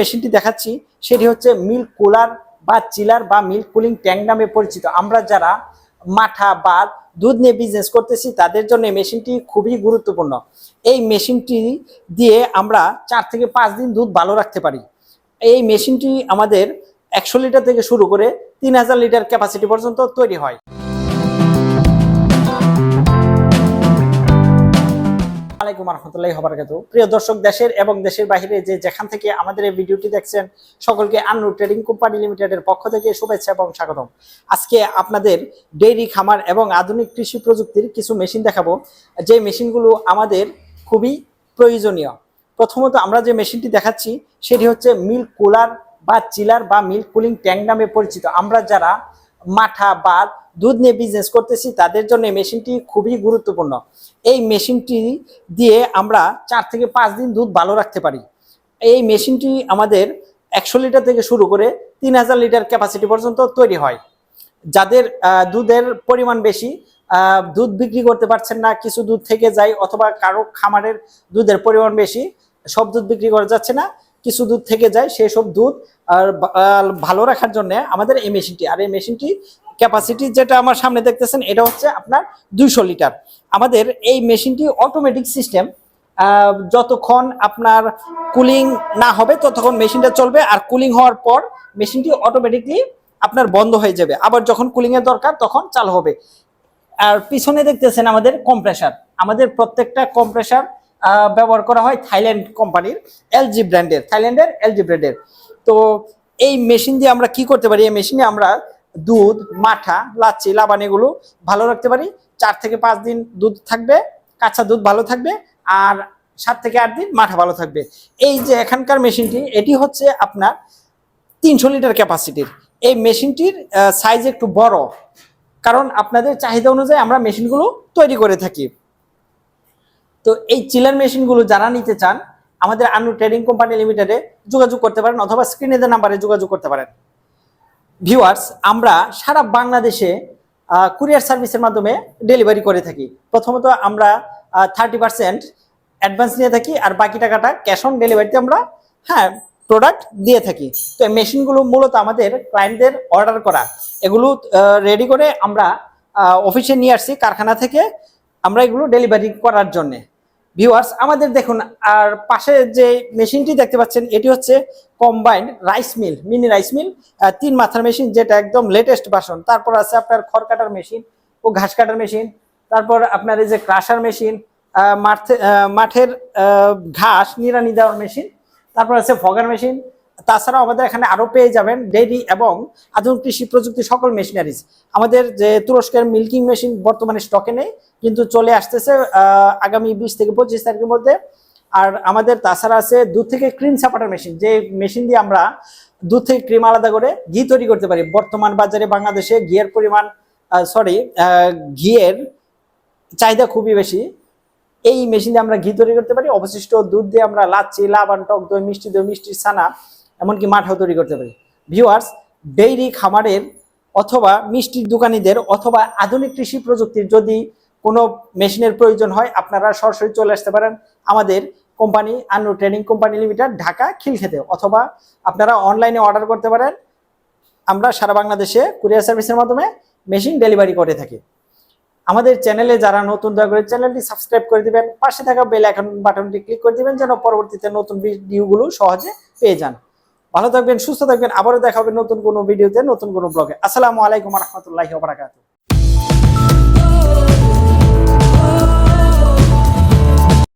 মেশিনটি দেখাচ্ছি, সেটি হচ্ছে মিল্ক কুলার বা চিলার বা মিল্ক কুলিং ট্যাঙ্ক নামে পরিচিত। আমরা যারা মাঠা বা দুধ নিয়ে বিজনেস করতেছি, তাদের জন্য মেশিনটি খুবই গুরুত্বপূর্ণ। এই মেশিনটি দিয়ে আমরা চার থেকে পাঁচ দিন দুধ ভালো রাখতে পারি। এই মেশিনটি আমাদের একশো লিটার থেকে শুরু করে তিন হাজার লিটার ক্যাপাসিটি পর্যন্ত তৈরি হয়। আলাইকুম রহমতুল্লাহ হবারকাত প্রিয় দর্শক, দেশের এবং দেশের বাইরে যে যেখান থেকে আমাদের এই ভিডিওটি দেখছেন, সকলকে আন্নু ট্রেডিং কোম্পানি লিমিটেডের পক্ষ থেকে শুভেচ্ছা এবং স্বাগতম। আজকে আপনাদের ডেইরি খামার এবং আধুনিক কৃষি প্রযুক্তির কিছু মেশিন দেখাবো। যে মেশিনগুলো আমাদের খুবই প্রয়োজনীয়। প্রথমত আমরা যে মেশিনটি দেখাচ্ছি, সেটি হচ্ছে মিল্ক কুলার বা চিলার বা মিল্ক কুলিং ট্যাঙ্ক নামে পরিচিত। আমরা যারা মাঠা বা দুধ নিয়ে বিজনেস করতেছি, তাদের জন্য মেশিনটি খুবই গুরুত্বপূর্ণ। এই মেশিনটি দিয়ে আমরা চার থেকে পাঁচ দিন দুধ ভালো রাখতে পারি। এই মেশিনটি আমাদের একশো লিটার থেকে শুরু করে তিন হাজার লিটার ক্যাপাসিটি পর্যন্ত তৈরি হয়। যাদের দুধের পরিমাণ বেশি দুধ বিক্রি করতে পারছেন না, কিছু দুধ থেকে যায়, অথবা কারও খামারের দুধের পরিমাণ বেশি, সব দুধ বিক্রি করা যাচ্ছে না। কিছু দুধ থেকে যায় সেই সব দুধ আর ভালো রাখার জন্য আমাদের এই মেশিনটি। আর এই মেশিনটি ক্যাপাসিটি যেটা আমার সামনে দেখতেছেন, এটা হচ্ছে আপনার দুইশো লিটার। আমাদের এই মেশিনটি অটোমেটিক সিস্টেম যতক্ষণ আপনার কুলিং না হবে, ততক্ষণ মেশিনটা চলবে। আর কুলিং হওয়ার পর মেশিনটি অটোমেটিকলি আপনার বন্ধ হয়ে যাবে। আবার যখন কুলিং এর দরকার, তখন চালু হবে। আর পিছনে দেখতেছেন আমাদের কম্প্রেসার আমাদের প্রত্যেকটা কম্প্রেসার ব্যবহার করা হয় থাইল্যান্ড কোম্পানির এলজি ব্র্যান্ডের, থাইল্যান্ডের এলজি ব্র্যান্ডের। তো এই মেশিন দিয়ে আমরা কি করতে পারি? এই মেশিনে আমরা দুধ, মাঠা, লাচ্ছি, লাবান এগুলো ভালো রাখতে পারি। চার থেকে পাঁচ দিন দুধ থাকবে, কাঁচা দুধ ভালো থাকবে আর সাত থেকে আট দিন মাঠা ভালো থাকবে। এই যে এখানকার মেশিনটি, এটি হচ্ছে আপনার তিনশো লিটার ক্যাপাসিটির। এই মেশিনটির সাইজ একটু বড়। কারণ আপনাদের চাহিদা অনুযায়ী আমরা মেশিনগুলো তৈরি করে থাকি। তো এই চিলার মেশিনগুলো যারা নিতে চান, আমাদের আনু ট্রেডিং কোম্পানি লিমিটেডে যোগাযোগ করতে পারেন অথবা স্ক্রিনে দেওয়া নাম্বারে যোগাযোগ করতে পারেন। ভিউয়ার্স আমরা সারা বাংলাদেশে কুরিয়ার সার্ভিসের মাধ্যমে ডেলিভারি করে থাকি। প্রথমত আমরা থার্টি পার্সেন্ট অ্যাডভান্স নিয়ে থাকি আর বাকি টাকাটা ক্যাশ অন ডেলিভারিতে আমরা হ্যাঁ প্রোডাক্ট দিয়ে থাকি। তো এই মেশিনগুলো মূলত আমাদের ক্লায়েন্টদের অর্ডার করা। এগুলো রেডি করে আমরা অফিসে নিয়ে আসছি কারখানা থেকে। আমরা এগুলো ডেলিভারি করার জন্যে। ভিউয়ার্স আমাদের দেখুন, আর পাশে যে মেশিনটি দেখতে পাচ্ছেন, এটি হচ্ছে combined rice mill mini rice mill তিন মাথার মেশিন যেটা একদম লেটেস্ট বাসন তারপর আছে আপনার খড় কাটার মেশিন ও ঘাস কাটার মেশিন তারপর আপনার এই যে ক্রাশার মেশিন মাঠে মাঠের ঘাস, নিড়ানি দেওয়ার মেশিন তারপর আছে ফগার মেশিন তাছাড়াও আমাদের এখানে আরও পেয়ে যাবেন ডেইরি এবং আধুনিক কৃষি প্রযুক্তি সকল মেশিনারিজ। আমাদের যে তুরস্কের মিল্কিং মেশিন বর্তমানে স্টকে নেই, কিন্তু চলে আসতেছে আগামী বিশ থেকে পঁচিশ তারিখের মধ্যে। আর আমাদের তাছাড়া আছে দুধ থেকে ক্রিম ছাপাটার মেশিন যে মেশিন দিয়ে আমরা দুধ থেকে ক্রিম আলাদা করে ঘি তৈরি করতে পারি। বর্তমান বাজারে বাংলাদেশে ঘিয়ের পরিমাণ সরি ঘিয়ের চাহিদা খুবই বেশি। এই মেশিন দিয়ে আমরা ঘি তৈরি করতে পারি। অবশিষ্ট দুধ দিয়ে আমরা লাচ্ছি, লাবান টক দই, মিষ্টি দই মিষ্টি ছানা এমনকি মাঠাও তৈরি করতে পারি। ভিউয়ার্স ডেইরি খামারের অথবা মিষ্টির দোকানিদের অথবা আধুনিক কৃষি প্রযুক্তির যদি কোনো মেশিনের প্রয়োজন হয়, আপনারা সরাসরি চলে আসতে পারেন আমাদের company Annu training company limited, Dhaka খিলখেতে। অথবা আপনারা অনলাইনে অর্ডার করতে পারেন। আমরা সারা বাংলাদেশে কুরিয়ার সার্ভিসের মাধ্যমে মেশিন ডেলিভারি করে থাকি। আমাদের চ্যানেলে যারা নতুন, দয়া করে চ্যানেলটি সাবস্ক্রাইব করে দিবেন। পাশে থাকা বেল আইকন বাটনটি ক্লিক করে দিবেন যেন পরবর্তীতে নতুন ভিডিওগুলো সহজে পেয়ে যান। ভালো থাকবেন, সুস্থ থাকবেন। আবারও দেখা হবে নতুন কোনো ভিডিওতে, নতুন কোনো ব্লগে। আসসালামু আলাইকুম রহমতুল্লাহ